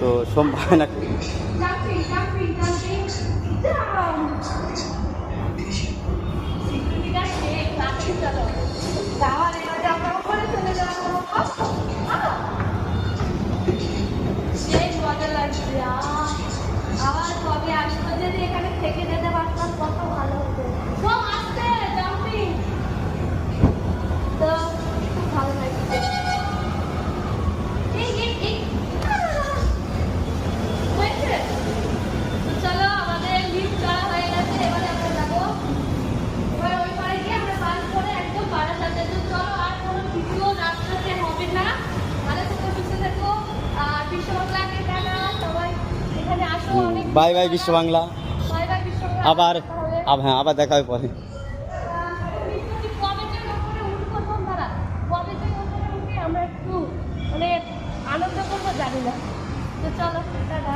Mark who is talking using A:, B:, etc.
A: তো সম্ভব
B: হয় না
A: Yeah.
B: বাই বাই বিশ্ব বাংলা। আবার হ্যাঁ আবার দেখা হবে পরে।
A: আমরা একটু মানে আনন্দ করব, জানি না। তো চলো, টাটা।